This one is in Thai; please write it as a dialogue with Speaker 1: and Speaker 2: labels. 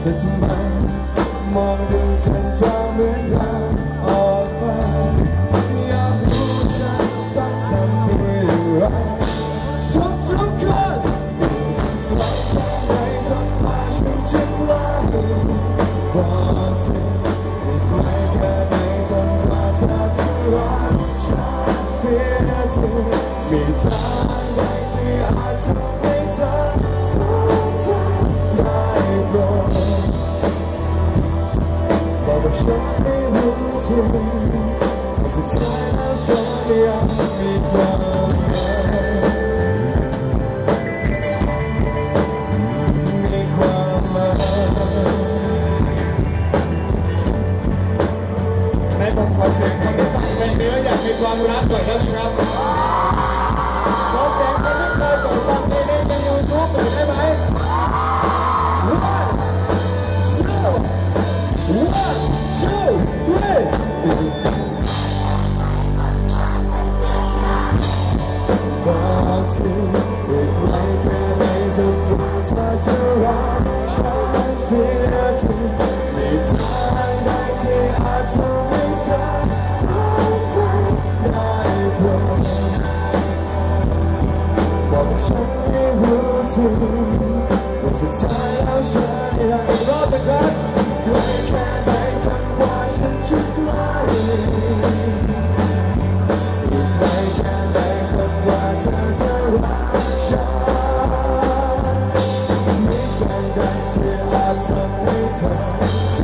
Speaker 1: แต่ทำไมมองดูเธอเจ้าเหมือนลาออกไปอยากรู้ฉัต้องทำอะไรทุกทุคนหลับตาในจนปากฉันจะกลายบอกเธอ เสียทีมีทางใดที่อาจทำให้เธอสนใจได้โปรดบอกกับฉันให้รู้ทีว่าสุดท้ายแล้วฉันยัมีความในผมขอเสียงคนที่ฟังเป็นเนื้ออยากมีความรักก่อน รู้ทีว่าสุดท้แล้วฉันยังรอแต่รักไม่แค่ไหนทั้ว่าฉันชุดไล่ไม่แค่ไหนทั้ว่าเธอจะรักฉันไม่ใจใที่อาทำใอ